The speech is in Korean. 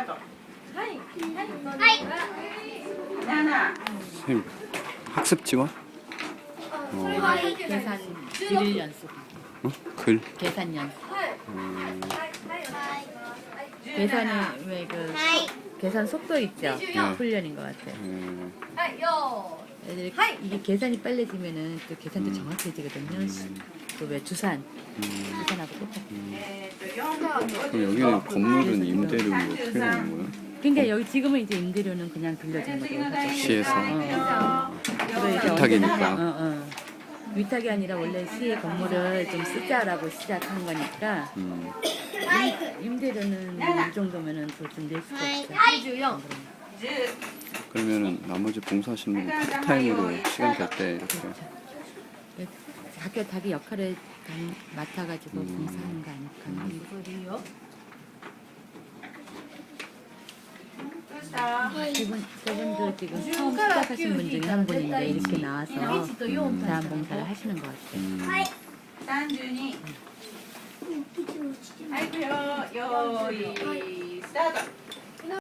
ートはいはいこんにちは7 선생님 학습 지원? 어, 계산 글 연습, 어? 글? 계산 연습. 음, 계산이 왜 그 계산 속도 있죠? 네. 훈련인 것 같아요. 음, 애들 이게 계산이 빨라지면은 또 계산도 음. 정확해지거든요. 또 왜 주산, 음. 주산하고 그 음. 똑같아. 음. 그럼 여기는 건물은 임대료 어떻게 되는 거예요? 그러니까 여기 지금은 이제 임대료는 그냥 빌려주는 거죠. 시에서. 부탁이니까. 아. 네, 어. 위탁이 아니라 원래 시 건물을 좀 쓰자라고 시작한 거니까 음, 임- 임대료는 이 정도면은 좀낼 수가 없죠. 24 10 그러면은 나머지 봉사하시는 분은 풀타임으로 시간 될 때 이렇게. 각각 자기 역할을 다 맡아가지고 음. 봉사하는 거 아닐까. 소 리요 이분 저분도 지금 처음 시작하신 분 중에 한 분인데 이렇게 나와서 1と4 자원봉사를 하시는 것 같아요. 음, 32はい行くよよーいスタート